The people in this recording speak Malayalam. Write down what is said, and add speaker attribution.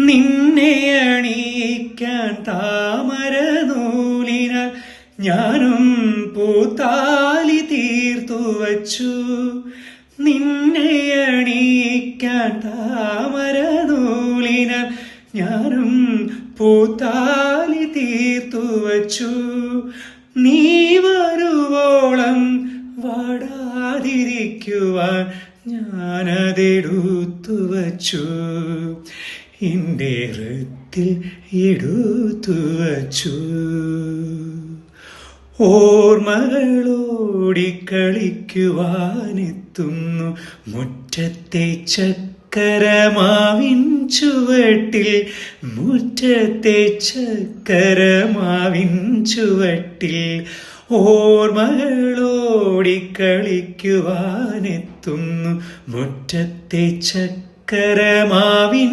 Speaker 1: നിന്നെ അണിയിക്കാൻ താമര നൂലിനാൽ ഞാനും പൂത്താലി തീർത്തു വച്ചു. നിന്നെ അണിയിക്കാൻ താമര നൂലിനാൽ ഞാനും പൂത്താലി തീർത്തു വച്ചു. നീ വരുവോളം വാടാതിരിക്കുവാൻ ഞാനതെടുത്തു വച്ചു. എന്റെ ഹൃത്തിൽ എടുത്തു വച്ചു. ഓർമ്മകളോടിക്കളിക്കുവാനെത്തുന്നു മുറ്റത്തെ ചക്കരമാവിൻ ചുവട്ടിൽ മുറ്റത്തെ ചക്കരമാവിൻ ചുവട്ടിൽ ഓർമ്മകളോടിക്കളിക്കുവാനെത്തുന്നു മുറ്റത്തെ ചക്കരമാവിൻ